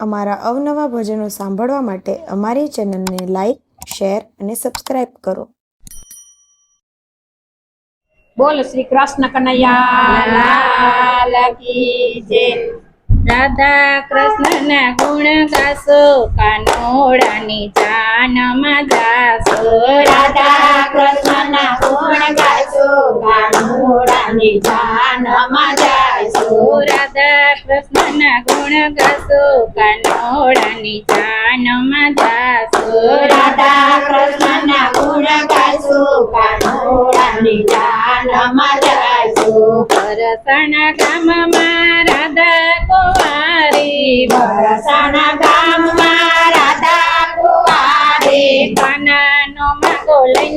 અમારા અવનવા ભજનો સાંભળવા માટે અમારી ચેનલને લાઈક શેર અને સબસ્ક્રાઇબ કરો. બોલ શ્રી કૃષ્ણ કનૈયા દાદા કૃષ્ણ જય. રાધા કૃષ્ણના ગુણ ગાસો કાનોડાની જાનમાં જાસો રાધા કૃષ્ણના ગુણ ગાસો કાનુડાની જાનમાં કૃષ્ણના ગુણ ગાસો કાનોડાની જાનમાં જાસો રાધા કૃષ્ણના ગુણ ગાજો કાનુડાની જાનમાં જાયસો પરસણા ગામમાં રાધા કુંવારી વરસાના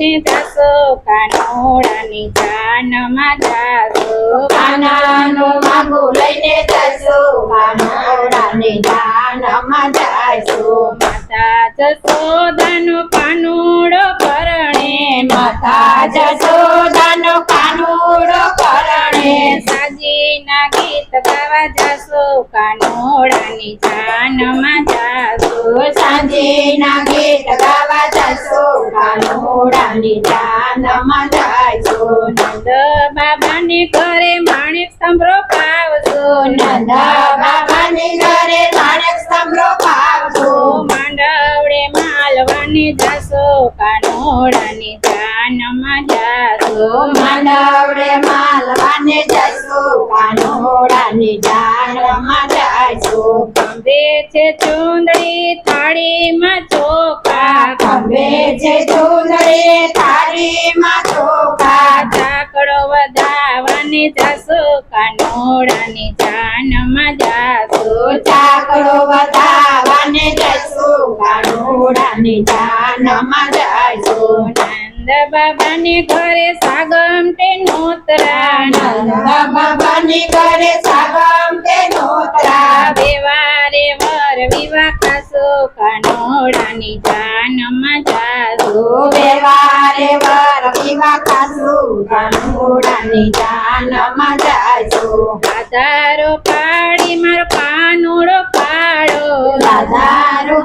જાસો કાનોડાની કાનમાં જાસો કાનાનો માગો લઈને જશો કાનોડાની કાનમાં જાયસો માતા જસોદાનો કાનુડો કરણે માતા જશોદાનો કાનુડો કરણે સાજીના ગીત ગાવા જાસો કાનોડાની જાનમાં નંદ બાબાને ઘરે માણેક નંદ બાબાની ઘરે માણેક માંડવડે માલવાને જાસો કાનોડાની જાનમાં જાસો. માનવડે માલવાને કાનોડાની જાનમાં ખંભે છે ચૂંદડી થાળીમાં ચોખા. ખંભે છે ચૂંદડી થાળીમાં ચોખા. ઝાકડો વધાવાની જાસો કાનોડાની જાનમાં જાસો ઝાકડો વધાવાની જશો કાનોડાની જાનમાં જાયસો નંદ બાબાને ઘરે સાગમ તે નોતરા નંદ બાબાની ઘરે સાગમ તે નોતરા કાનોડાની જાનમાં જાસો વ્યવહારે વાર પીવા ખાશું કાનોડાની જાનમાં જાયસો આધારો પાડી મારો પાનુડો પાડો. મારો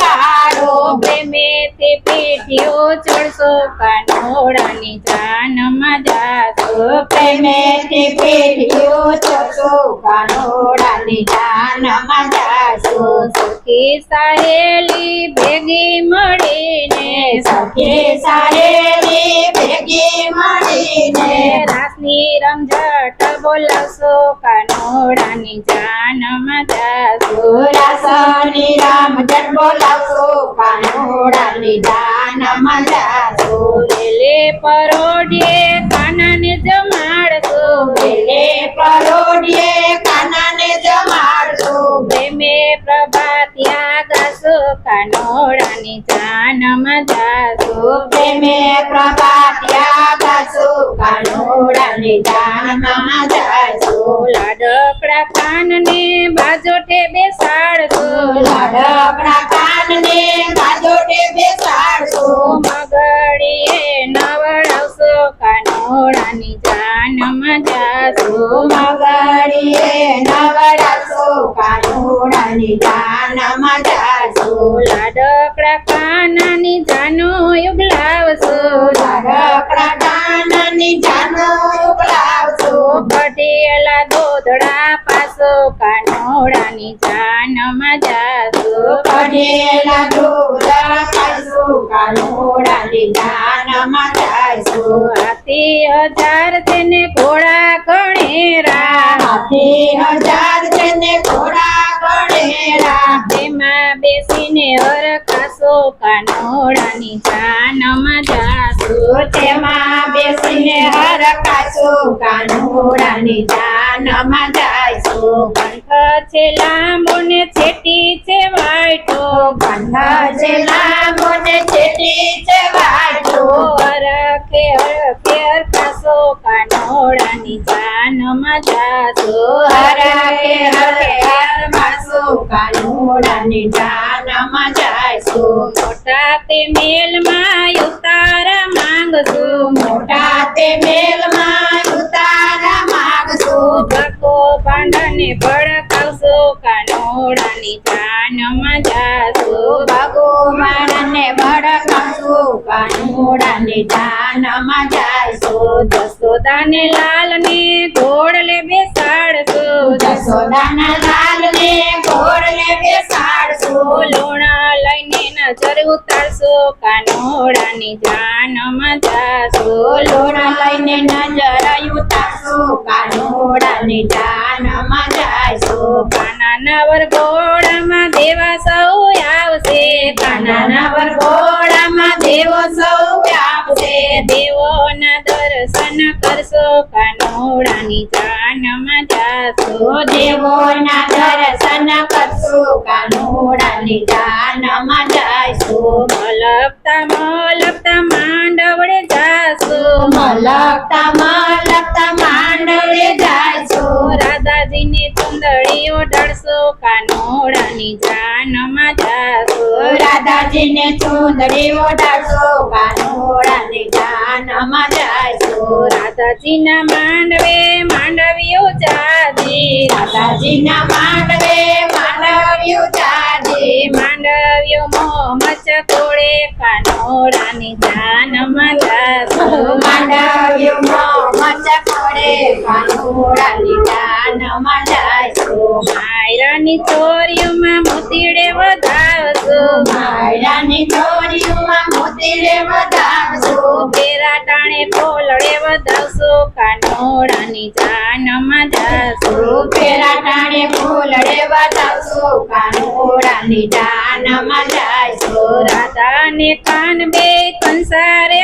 કાળો પ્રેમેથી પીઠીઓ ચડશો કાનોડાની જાનમાં જાસો પ્રેમેથી પેઢીઓ ચસો કાનોડાની જાનમાં જાયસો સખી સહેલી ભેગી મળીને સખી સહેલી ભેગી મળીને રાસની રમઝટ બોલાવશો, કાનોડાની જાનમાં જાસો રાસની રમઝટ બોલાવશો, કાનોડાની જાનમાં જાશો લે પરોઢીએ જાનમાં જાશો લાડકડા કાનને બાજોટે બેસાડશો લાડકડા કાનને ગાજોટે બેસાડશો મગડીએ નવડાવશો કાનોડાની જાનમાં જાશો મગડીએ નવડાશો કાનોડાની જાનમાં જાશો લાડકડા કાનની જાનો યુગલાવશો લાડકડા કાનની જાનો કઢેલા ડોરા ખાશો કાનોડાની જાનમાં જાશો હાથી હજાર તેને ઘોડા ગણેરા હાથી હજાર જને ઘોડા ગણેરા તેમાં બેસીને હરખાશો કાનોડાની જાનમાં જાશો તેમાં બેસીને હરખાશો કાનોડાની જાનમાં કંઠ છે લાંબો ને છેટી છે વાઈટો બંધ છે લાંબો ને છેટી છે વાટો હરખે હરખે હરખાશો કાનોડાની જાનમાં જાશો. હરખે હરખે હરમાશો કાનોડાની જાનમાં જાયશો. મોટા તે મેલમાં ઉતારા જાનમાં જાયશું જસોદાને લાલને ઘોડલે બેસાડશું જસોદાના લાલને ઘોડને બેસાડશું લોણા લઈને નજર ઉતારશું કાનોડાની જાનમાં જાશું લોણા લઈને નજર ઉતારશું કાનુડાની જાનમાં જાયશું કાનાના વરઘોડામાં દેવા સૌ આવશે. કાનાના વરઘોડામાં દેવો સૌ કાનોડાની જાનમાં જાશો. દેવોના દર્શન કરશું કાનુડાની જાનમાં જાયશું મલકતા મલકતા માંડવડે જાશો. મલકતા ઓઢાડશો કાનોડાની જાનમાં જાસો રાધાજીને ચુંદડી ઓઢાડશો કાનુડાની જાનમાં જાયશું રાધાજીના માંડવે માંડવીઓ જાજી રાધાજીના માંડવે માંડવીઓ જાજી માંડવીઓ મોમચ તોડે કાનોડાની જાનમાં જાસો માંડવીઓ મોમચ પડે કાનુડાની જાનમાં જાયશું માયરાની ચોરીમાં મોતીડે વધાવશો. માયરાની ચોરીમાં મોતીડે વધાવશું. પેરા ટાણે પોલડે વધાવશો. કાનોડાની જાનમાં જાશો. પેરા ટાણે પોલડે વધાવશું. કાનોડાની જાનમાં જાયશું રાધાને કાન બે કંસારે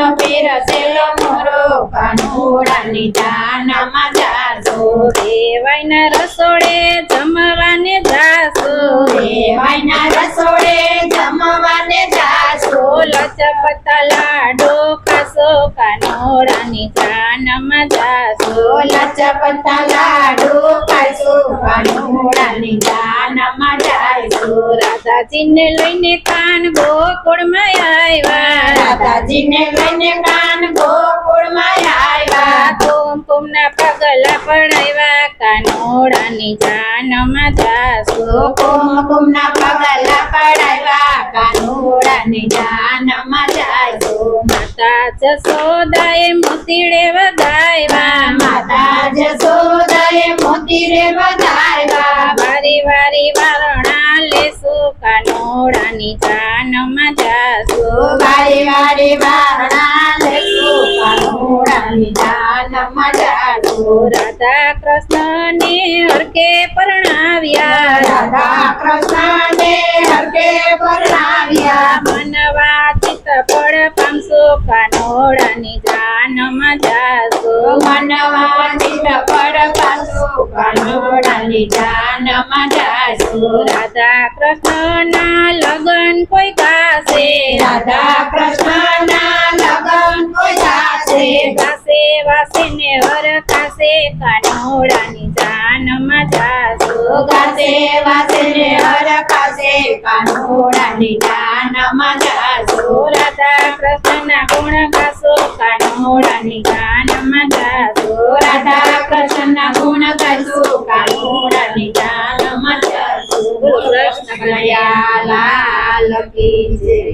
સાસુજીનો પીરસેલો મોરો કાનુડાની દાનામાં જાશું. દેવાયના રસોડે જમવાને જાસો દેવાયના રસોડે જમવાને જાસો લચકતા લાડો ખાશો કાનોડાની જાનમાં જાસો લચપતા લાડુ ખાઈશું. કાનુડાની જાનમાં જાયશું રાધાજીને લઈને કાન ગોકુળમાં આવ્યા. રાધાજીને લઈને કાન ગોકુળમાં આવ્યા. કુમકુમના પગલા પડાવ્યા. કાનોડાની જાનમાં જાશો કુમકુમના પગલા પડાવ્યા. કાનુડાની જાનમાં જાયશું માતા જસોદાએ મોતીડે વધાવ્યા માતા જસોદાએ મોતી રે વધાવ્યા વારી વારી વારણા લેશો કાનોડાની જાનમાં જાશો. વારી વારી વારણા લેશું કાનુડાની જાનમાં જાયશું રાધા કૃષ્ણને હરકે પરણાવ્યા. રાધા કૃષ્ણને હરકે પરણાવ્યા. મનવા ચિત્ત પડ પામશો કાનોડાની જાનમાં જાશો મનવા ચિત્ત પડ પાછું કાનુડાની જાનમાં જાયશું રાધા કૃષ્ણના લગન કોઈ કાસે રાધા કૃષ્ણના લગન કોઈ કાસે કાસે વાસે ને કાસે કાનોડાની જાનમાં જાશો કાસે વાસે ને હરખાશે. કાનુડાની જાનમાં જાશું રાધા કૃષ્ણના ગુણ કાનોડાની જાનમાં જાશો રાધા કૃષ્ણના ગુણ ગાઈશું કાનુડાની જાનમાં જાશું કૃષ્ણ કનૈયા લાલ કી જય